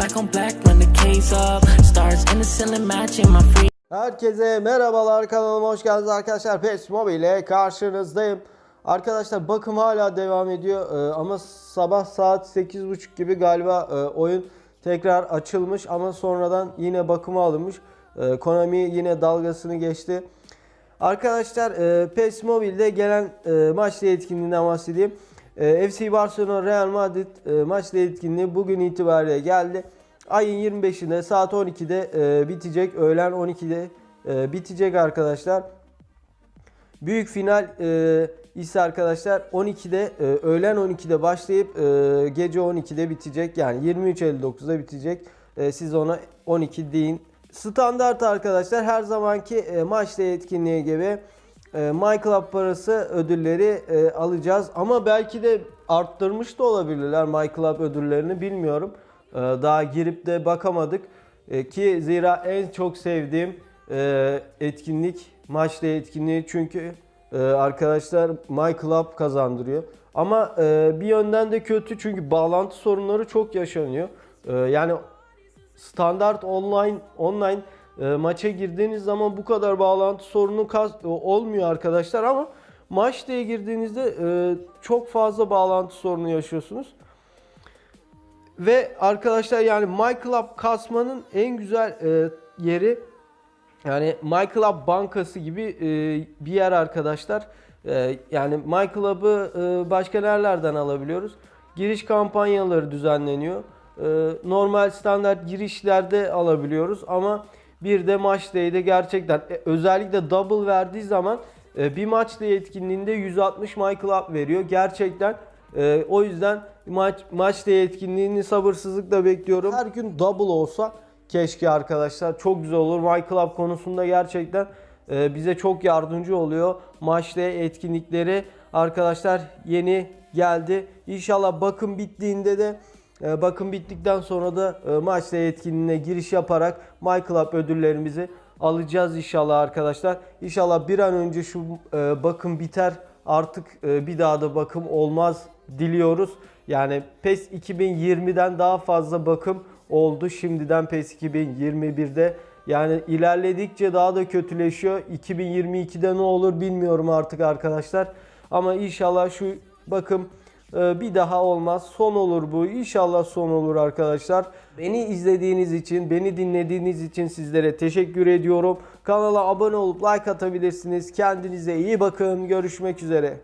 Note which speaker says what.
Speaker 1: black on black, run the case up. Stars in the ceiling, matching my free.
Speaker 2: Herkese merhabalar kanalıma hoş geldiniz arkadaşlar. PES Mobile ile karşınızdayım. Arkadaşlar bakım hala devam ediyor Ee, ama sabah saat 8.30 gibi galiba e, oyun tekrar açılmış ama sonradan yine bakıma alınmış. Ee, Konami yine dalgasını geçti. Arkadaşlar e, PES Mobile'de gelen e, maçlı etkinliğinden bahsedeyim. E, FC Barcelona Real Madrid e, maçlı etkinliği bugün itibariyle geldi. Ayın 25'inde saat 12'de e, bitecek. Öğlen 12'de e, bitecek arkadaşlar. Büyük final e, ise arkadaşlar 12'de e, öğlen 12'de başlayıp e, gece 12'de bitecek. Yani 23.59'da bitecek. E, siz ona 12 deyin. Standart arkadaşlar her zamanki e, maçta etkinliği gibi e, My Club parası ödülleri e, alacağız. Ama belki de arttırmış da olabilirler Club ödüllerini bilmiyorum. E, daha girip de bakamadık. E, ki zira en çok sevdiğim e, etkinlik maçta etkinliği çünkü e, arkadaşlar Club kazandırıyor. Ama bir yönden de kötü çünkü bağlantı sorunları çok yaşanıyor. Yani standart online online maça girdiğiniz zaman bu kadar bağlantı sorunu e, olmuyor arkadaşlar ama maçta girdiğinizde e, çok fazla bağlantı sorunu yaşıyorsunuz. Ve arkadaşlar yani My Club kasmanın en güzel e, yeri yani My Club bankası gibi bir yer arkadaşlar. Yani My Club'ı e, başka nerelerden alabiliyoruz? Giriş kampanyaları düzenleniyor. Normal standart girişlerde alabiliyoruz ama bir de maç day'de gerçekten e, özellikle double verdiği zaman e, bir maç day etkinliğinde 160 My Club veriyor. Gerçekten e, o yüzden maç maç day etkinliğini sabırsızlıkla bekliyorum. Her gün double olsa keşke arkadaşlar. Çok güzel olur. My Club konusunda gerçekten bize çok yardımcı oluyor. Maçta etkinlikleri arkadaşlar yeni geldi. İnşallah bakım bittiğinde de e, bakım bittikten sonra da e, maçta etkinliğine giriş yaparak My Club ödüllerimizi alacağız inşallah arkadaşlar. İnşallah bir an önce şu e, bakım biter. Artık e, bir daha da bakım olmaz diliyoruz. Yani PES 2020'den daha fazla bakım oldu şimdiden PES 2021'de. Yani ilerledikçe daha da kötüleşiyor. 2022'de ne olur bilmiyorum artık arkadaşlar. Ama inşallah şu bakım bir daha olmaz. Son olur bu. İnşallah son olur arkadaşlar. Beni izlediğiniz için, beni dinlediğiniz için sizlere teşekkür ediyorum. Kanala abone olup like atabilirsiniz. Kendinize iyi bakın. Görüşmek üzere.